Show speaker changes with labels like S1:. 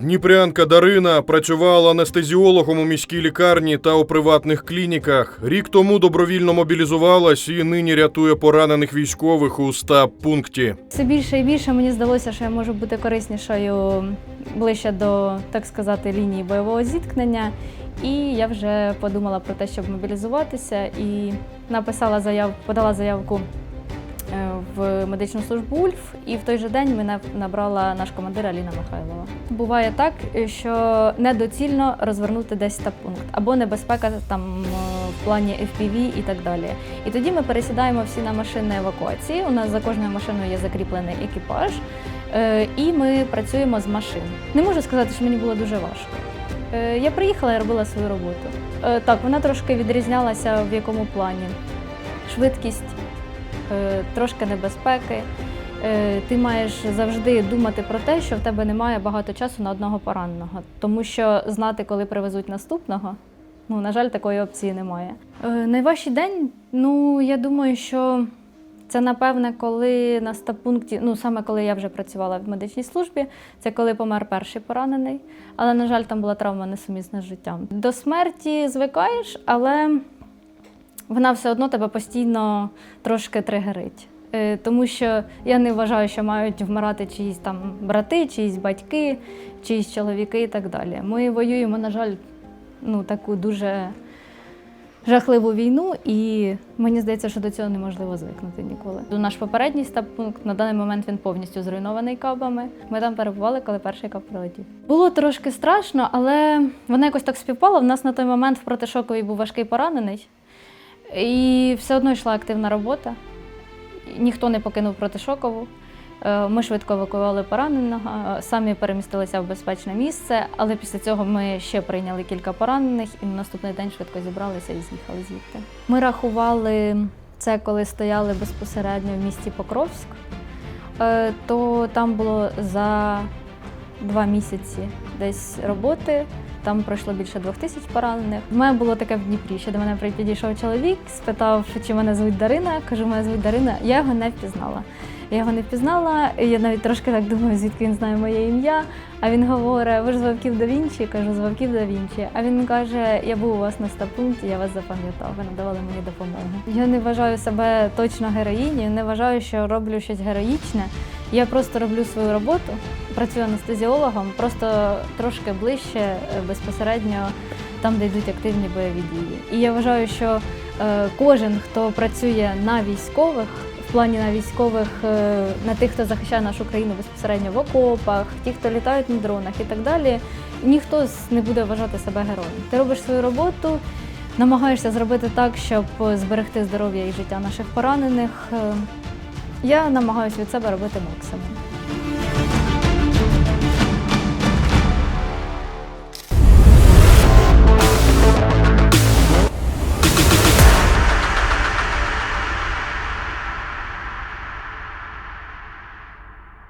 S1: Дніпрянка Дарина працювала анестезіологом у міській лікарні та у приватних клініках. Рік тому добровільно мобілізувалась і нині рятує поранених військових у стаб пункті.
S2: Все більше і більше мені здалося, що я можу бути кориснішою ближче до, так сказати, лінії бойового зіткнення. І я вже подумала про те, щоб мобілізуватися, і написала заявку, подала заявку в медичну службу ульф, і в той же день мене набрала наш командир Аліна Михайлова. Буває так, що недоцільно розвернути десь стаб-пункт або небезпека там е, в плані FPV і так далі. І тоді ми пересідаємо всі на машини евакуації. У нас за кожною машиною є закріплений екіпаж, е, і ми працюємо з машин. Не можу сказати, що мені було дуже важко. Е, Я приїхала і робила свою роботу. Так, вона трошки відрізнялася в якому плані. Швидкість, трошки небезпеки. Е, Ти маєш завжди думати про те, що в тебе немає багато часу на одного пораненого, тому що знати, коли привезуть наступного, ну, на жаль, такої опції немає. Е, Найважчий день, ну, я думаю, що це напевне, коли на стаб-пункті, ну саме коли я вже працювала в медичній службі, це коли помер перший поранений. Але, на жаль, там була травма несумісна з життям. До смерті звикаєш, але вона все одно тебе постійно трошки тригерить. Е, Тому що я не вважаю, що мають вмирати чиїсь там брати, чиїсь батьки, чиїсь чоловіки і так далі. Ми воюємо, на жаль, ну таку дуже жахливу війну, і мені здається, що до цього неможливо звикнути ніколи. Наш попередній стаб-пункт на даний момент він повністю зруйнований кабами. Ми там перебували, коли перший кап прилетів. Було трошки страшно, але воно якось так співпало. У нас на той момент в протишоковій був важкий поранений, і все одно йшла активна робота. Ніхто не покинув протишокову. Е, Ми швидко евакуювали пораненого, самі перемістилися в безпечне місце, але після цього ми ще прийняли кілька поранених і на наступний день швидко зібралися і з'їхали звідти. Ми рахували це, коли стояли безпосередньо в місті Покровськ, Е, то там було за два місяці десь роботи. Там пройшло більше двох тисяч поранених. У мене було таке в Дніпрі, що до мене підійшов чоловік, спитав, чи мене звуть Дарина. Кажу, мене звуть Дарина. Я його не впізнала. Я його не впізнала. і Я навіть трошки так думаю, звідки він знає моє ім'я. А він говорить: ви ж з Вовків да Вінчі? Кажу, з Вовків да Вінчі. А він каже: Я був у вас на стапункті, я вас запам'ятав. Ви надавали мені допомогу. Я не вважаю себе точно героїнею, не вважаю, що роблю щось героїчне. Я просто роблю свою роботу, працюю анестезіологом, просто трошки ближче е, безпосередньо там, де йдуть активні бойові дії. І я вважаю, що е, кожен, хто працює на військових, в плані на військових, е, на тих, хто захищає нашу країну безпосередньо в окопах, ті, хто літають на дронах і так далі, ніхто не буде вважати себе героєм. Ти робиш свою роботу, намагаєшся зробити так, щоб зберегти здоров'я і життя наших поранених. Я намагаюся від себе робити максимум.